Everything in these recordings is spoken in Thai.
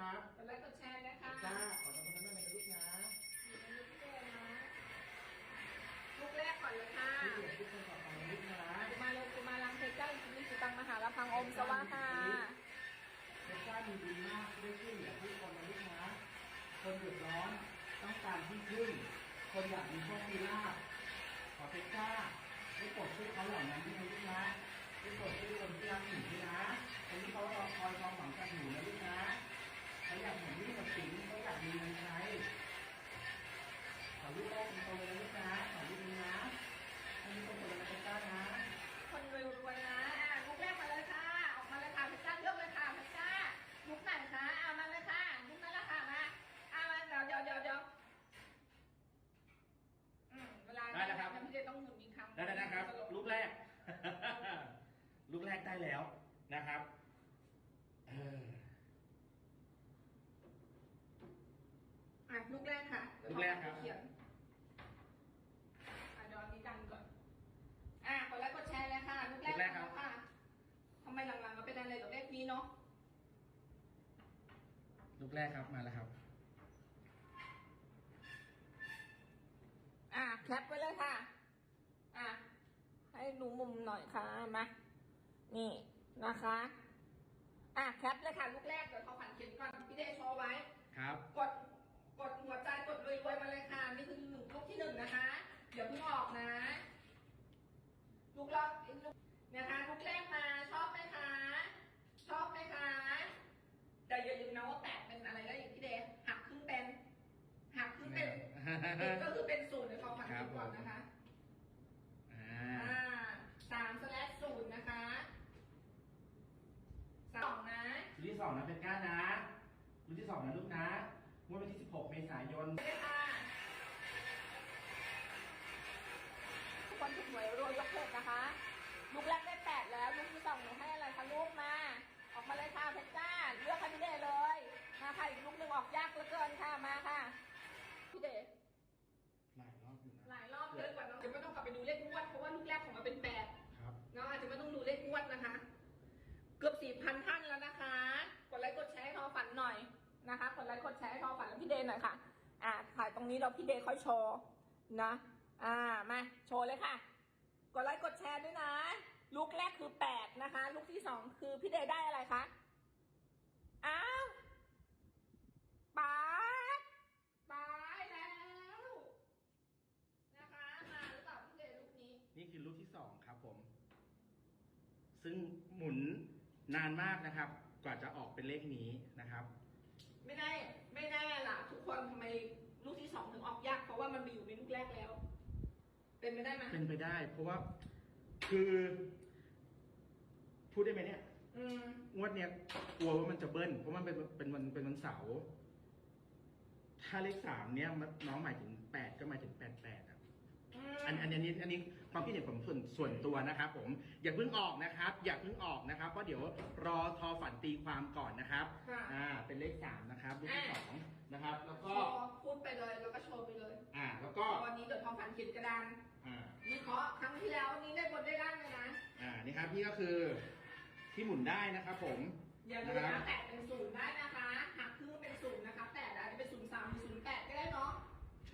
นะครับกดไลค์กดแชร์นะคะจ้าขอทำคนนั้นเลยนะลูกนะลูกแรกก่อนเลยค่ะที่เหลือทุกคนขอฟังลูกนะกุมาลงกุมาลังเพชรเจ้าอินทรีสุตังมหาลพังอมสวาค่ะเพชรจ้ามีดีมากที่ได้ช่วยเหลือผู้คนนะลูกนะคนเดือดร้อนต้องการที่พึ่งคนอยากมีโชคมีลาภขอเพชรจ้าได้โปรดช่วยเขาเหล่านั้นด้วยนะลูกนะได้โปรดช่วยคนที่รักหนูด้วยนะคนที่เขารอคอยความหวังจากหนูนะลูกนะ เขาอยากเห็นนี่กับสิงเขาอยากมีเงินใช้ขอลูกแรกเป็นโตเลยนะลูกนะขอลูกนี้นะให้ลูกโตเลยนะเพชรจ้านะคนรวยๆนะอะลูกแรกมาเลยค่ะ ออกมาเลยค่ะเพชรจ้าเลือกเลยค่ะเพชรจ้าลูกไหนคะเอามาเลยค่ะลูกนั่นแหละค่ะมาเอามาเดี๋ยวเดี๋ยวเดี๋ยวเดี๋ยวอืมเวลาได้แล้วครับพี่เจต้องหมุนอีกครั้งได้แล้วนะครับลูกแรก ลูกแรกได้แล้วนะครับ เออ อะลูกแรกค่ะเดี๋ยว ลูกแรกครับ เขียนอะเดี๋ยวอันนี้ดันก่อน อะกดไลค์กดแชร์เลยค่ะลูกแรกลูกแรกครับมาแล้วค่ะทำไมหลังๆมาเป็นอะไรกับเลขนี้เนาะลูกแรกครับมาแล้วครับ อะแคปไว้เลยค่ะ อะให้ดูมุมหน่อยค่ะมานี่นะคะ อะแคปเลยค่ะลูกแรกเดี๋ยวเขาผันเขียนก่อนพี่เดชโชว์ไว้ ครับ กด กดหัวใจกดรวยๆมาเลยค่ะนี่คือหนึ่งลูกที่หนึ่งนะคะ เดี๋ยวเพิ่งออกนะลูกแรกลูกนะคะลูกแรกมาชอบไหมคะชอบไหมคะแต่อย่าลืมนะว่าแปดเป็นอะไรได้อย่างพี่เดชหักครึ่งเป็นหักครึ่งเป็นหนึ่งก็คือเป็นศูนย์เดี๋ยวเขาผันเขียนก่อนนะคะอ่าอ่าสามสแลชศูนย์นะคะสองนะรุ่นที่สองนะเป็นก้านะรุ่นที่สองนะลูกนะ งวดวันที่ 16 เมษายนไปเลยค่ะทุกคนถูกหวยรวยยกเพจนะคะ ลูกแรกได้แปดแล้วลูกที่สองหนูให้อะไรคะลูกมา ออกมาเลยค่ะเพชรจ้าเลือกให้พี่เดย์เลยมาค่ะอีกลูกหนึ่งออกยากเหลือเกินค่ะมาค่ะพี่เดย์หลายรอบอยู่หนะลายรอบเลยกว่าเนาะเดี๋ยวไม่ต้องกลับไปดูเลขงวดเพราะว่าลูกแรกของเราเป็นแปดครับเนาะอาจจะไม่ต้องดูเลขงวดนะคะ เกือบสี่พันท่านแล้วนะคะ กดไลค์กดแชร์ให้ทอฝันหน่อยนะคะ พี่เดย์หน่อยค่ะ อ่าถ่ายตรงนี้เราพี่เดย์ค่อยโชว์นะ อ่ามาโชว์เลยค่ะ กดไลค์กดแชร์ด้วยนะ ลูกแรกคือแปดนะคะ ลูกที่สองคือพี่เดย์ได้อะไรคะอ้าวป๊าดตายแล้วนะคะมาหรือเปล่าพี่เดย์ลูกนี้ นี่คือลูกที่สองครับผม ซึ่งหมุนนานมากนะครับ กว่าจะออกเป็นเลขนี้นะครับ ไม่ได้ เป็นไปได้ไหมเป็นไปได้ เพราะว่าคือ พูดได้ไหมเนี่ย อืม งวดเนี้ยกลัวว่ามันจะเบิ้ลเพราะมันเป็นเป็นวันเป็นวันเสาร์ถ้าเลขสามเนี้ยมันน้องหมายถึงแปดก็หมายถึงแปดแปดอะอืมอันอันอันนี้อันนี้ความคิดเห็นผมส่วนส่วนตัวนะครับผมอย่าเพิ่งออกนะครับ อย่าเพิ่งออกนะครับเพราะเดี๋ยวรอทอฝันตีความก่อนนะครับค่ะ อ่าเป็นเลขสามนะครับเลขที่สองนะครับ แล้วโชก็ว์พูดไปเลย ยวทองพันเขียนกระดานอ่าวิเคราะห์ครั้งที่แล้วนี่ได้บนได้ล่างเลยนะ อ่านี่ครับนี่ก็คือที่หมุนได้นะครับผมอย่าลืมนะแปดเป็นศูนย์ได้นะคะหักครึ่งเป็นศูนย์นะคะแปดอาจจะเป็นศูนย์สามหรือศูนย์แปดก็ได้เนาะ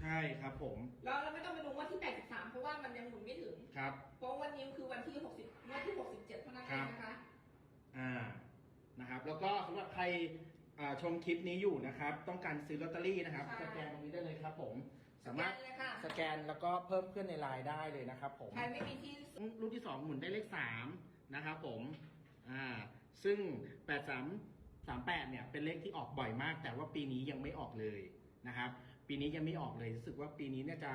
ใช่ครับผม แล้วเราไม่ต้องไปดูว่าที่แปดสิบสามเพราะว่ามันยังหมุนไม่ถึงครับเพราะวันนี้คือวันที่หกสิบวันที่หกสิบเจ็ดเท่านั้นเองนะคะอ่านะครับ แล้วก็สำหรับใครอ่าชมคลิปนี้อยู่นะครับ ต้องการซื้อลอตเตอรี่นะครับใช่สแกนตรงนี้ได้เลยครับผม สสาแกมารถนเลยค่ะ สแกนแล้วก็เพิ่มเพื่อนในไลน์ได้เลยนะครับผม ใครไม่มีที่รุ่นที่สองหมุนได้เลขสามนะครับผม อ่า ซึ่งแปดสามสามแปดเนี่ย เป็นเลขที่ออกบ่อยมาก แต่ว่าปีนี้ยังไม่ออกเลยนะครับ ปีนี้ยังไม่ออกเลย รู้สึกว่าปีนี้เนี่ยจะ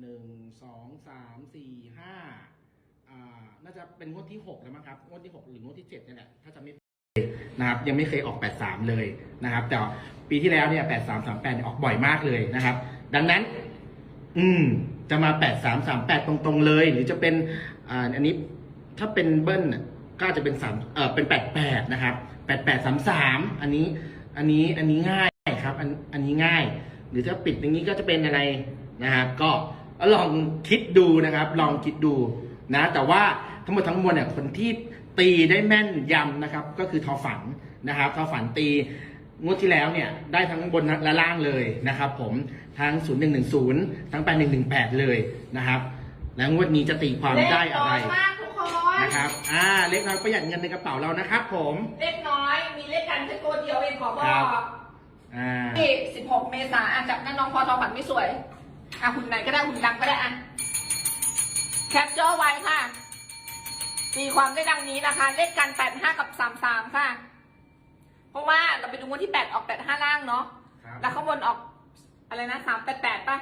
หนึ่งสองสามสี่ห้าอ่า น่าจะเป็นงวดที่หกแล้วมั้งครับ งวดที่หกหรืองวดที่เจ็ดเนี่ยแหละ ถ้าจะไม่นะครับยังไม่เคยออก 83 เลยนะครับ แต่ปีที่แล้วเนี่ย 83 38เนี่ยออกบ่อยมากเลยนะครับ ดังนั้น อืม จะมา83 38ตรงๆเลย หรือจะเป็นอ่าอันนี้ถ้าเป็นเบิ้ลน่ะก็อาจจะเป็น3เอ่อเป็น88นะครับ88 33อันนี้ อันนี้อันนี้ง่ายครับ อันอันนี้ง่าย หรือถ้าปิดอย่างนี้ก็จะเป็นอะไรนะครับ ก็ลองคิดดูนะครับ ลองคิดดูนะ แต่ว่าทั้งหมดทั้งมวลเนี่ยคนที่ตีได้แม่นยำนะครับ ก็คือทอฝันนะครับ ทอฝันตี งวดที่แล้วเนี่ยได้ทั้งบนและล่างเลยนะครับผมทั้ง 0110 ทั้ง 8118 เลยนะครับ แล้วงวดนี้จะตีความเลขได้อะน้ไรอยมากทุกคนนะครับอ่าเล็กน้อยประหยัดเงินในกระเป๋าเรานะครับผม เลขน้อยมีเลขกันแค่ตัวเดียวเองขอบอกครับ อ่าที่16 เมษายนอะจับหน้าน้องพอทอฝันไม่สวยอะหุ่นไหนก็ได้หุ่นดังก็ได้อะแคปเจอร์ไว้ค่ะตีความได้ดังนี้นะคะ เลขกัน 85 กับ 33 ค่ะเพ ราะว่าเราไปดูงวดที่8ออก85ล่างเนาะครับแล้วข้างบนออกอะไรนะ388ป่ะ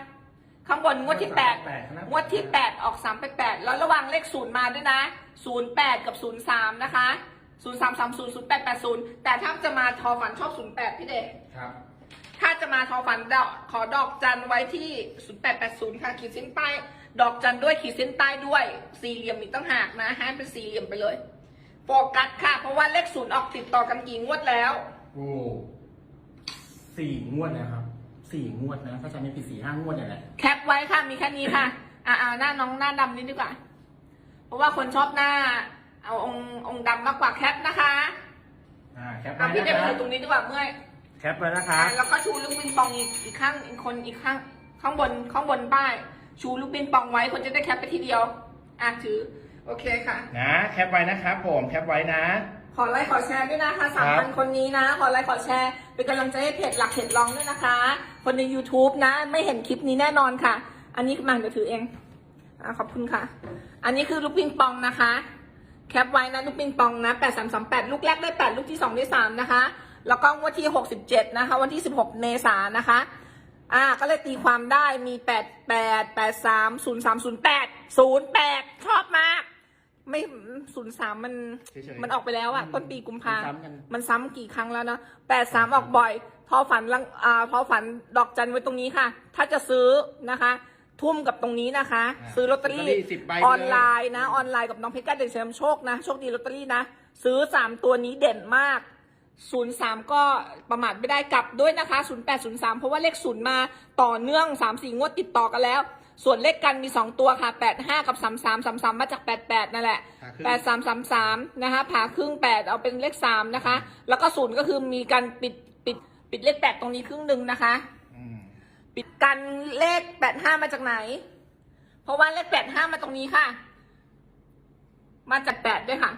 ข้างบนงวดที่8งวดที่8ออก388แล้วระวังเลขศูนย์มาด้วยนะ08กับ03นะคะ0330 0880แต่ถ้าจะมาทอฝันชอบ08พี่เด็ก ครับ ถ้าจะมาทอฝันดอกขอดอกจันไว้ที่ 0880 ค่ะ ขีดเส้นใต้ ดอกจันด้วยขีดเส้นใต้ด้วย สี่เหลี่ยมอีกตั้งหากนะให้เป็นสี่เหลี่ยมไปเลย โฟกัสค่ะ เพราะว่าเลขศูนย์ออกติดต่อกันกี่งวดแล้ว โอ้สี่งวดนะครับสี่งวดนะถ้าจำไม่ผิดสี่ห้างวดเนี่ยแหละแคปไว้ค่ะมีแค่นี้ค่ะ อ่าหน้าน้องหน้าดำนิดดีกว่า เพราะว่าคนชอบหน้า เอาองค์องค์ดำมากกว่าแคปนะคะอ่าแคปอะไว้พี่นะเด็กคอรับยู่ตรงนี้ดีกว่าเมื่อยแคปไว้นะครับอะแล้วก็ชูลูกปิงปองอีกอีกข้างอีกคนอีกข้างข้างบนข้างบนป้าย ชูลูกปิงปองไว้คนจะได้แคปไปทีเดียว อะถือ โอเคค่ะ นะ แคปไว้นะครับผม แคปไว้นะ ขอไลค์ขอแชร์ด้วยนะคะสามพันคนนี้นะ ขอไลค์ขอแชร์ เป็นกำลังใจให้เพจหลักเพจรองด้วยนะคะ คนใน YouTube นะ ไม่เห็นคลิปนี้แน่นอนค่ะ อันนี้มาเดี๋ยวถือเองอะขอบคุณค่ะ อันนี้คือลูกปิงปองนะคะ แคปไว้นะลูกปิงปองนะ8338ลูกแรกได้8ลูกที่2ได้3นะคะ แล้วก็งวดที่67นะคะ วันที่16เมษายนนะคะอ่าก็เลยตีความได้มี8 8 8 3 0 3 0 8 0 8ชอบมาก ไม่0 3มันเฉยๆมันออกไปแล้วอะอืมต้นปีกุมภามันซ้ำกัน มันซ้ำกี่ครั้งแล้วนะแปดสามออกบ่อย ทอฝันลังอ่าทอฝันดอกจันไว้ตรงนี้ค่ะ ถ้าจะซื้อนะคะ ทุ่มกับตรงนี้นะคะ อ่าซื้อลอตเตอรี่ลอตเตอรี่10ใบออนไลน์นะ ออนไลน์กับน้องเพชรก้าเด่นเฉลิมโชคนะโชคดีลอตเตอรี่นะ ซื้อสามตัวนี้เด่นมาก ศูนย์สามก็ประมาทไม่ได้กลับด้วยนะคะศูนย์แปดศูนย์สามเพราะว่าเลขศูนย์มาต่อเนื่องสามสี่งวดติดต่อกันแล้ว ส่วนเลขกันมีสองตัวค่ะแปดห้ากับสามสามสามสามมาจากแปดแปดนั่นแหละขาขึ้นแปดสามสามสามนะคะผ่าครึ่งแปดเอาเป็นเลขสามนะคะ แล้วก็ศูนย์ก็คือมีการปิดปิดปิดเลขแปดตรงนี้ครึ่งหนึ่งนะคะอืมปิดกันเลขแปดห้ามาจากไหน เพราะว่าเลขแปดห้ามาตรงนี้ค่ะ มาจากแปดด้วยค่ะ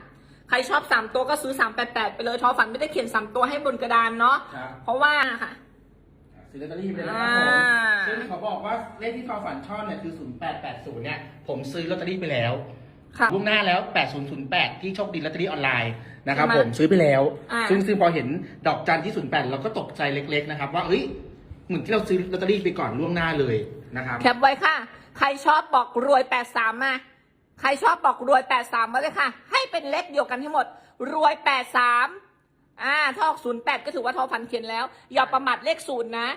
ใครชอบสามตัวก็ซื้อสามแปดแปดไปเลยทอฝันไม่ได้เขียนสามตัวให้บนกระดานเนาะครับเพราะว่าค่ะ ซื้อลอตเตอรี่ไปแล้วครับผมอ่าซึ่งเขาบอกว่าเลขที่ความฝันชอบเนี่ยคือ 0880 เนี่ย ผมซื้อลอตเตอรี่ไปแล้วค่ะ ล่วงหน้าแล้ว 8008 ที่โชคดีลอตเตอรี่ออนไลน์นะครับใช่ไหมผมซื้อไปแล้ว อ่า ซึ่งซึ่งพอเห็นดอกจันที่ 08 เราก็ตกใจเล็กๆนะครับว่าเอ้ยเหมือนที่เราซื้อลอตเตอรี่ไปก่อนล่วงหน้าเลยนะครับ แคปไว้ค่ะ ใครชอบบอกรวยแปดสามมา ใครชอบบอกรวยแปดสามมาเลยค่ะ ให้เป็นเลขเดียวกันให้หมด รวยแปดสามอ่าทอกศูนย์แปดก็ถือว่าทอฟันเขียนแล้ว อย่าประมาทเลขศูนย์นะ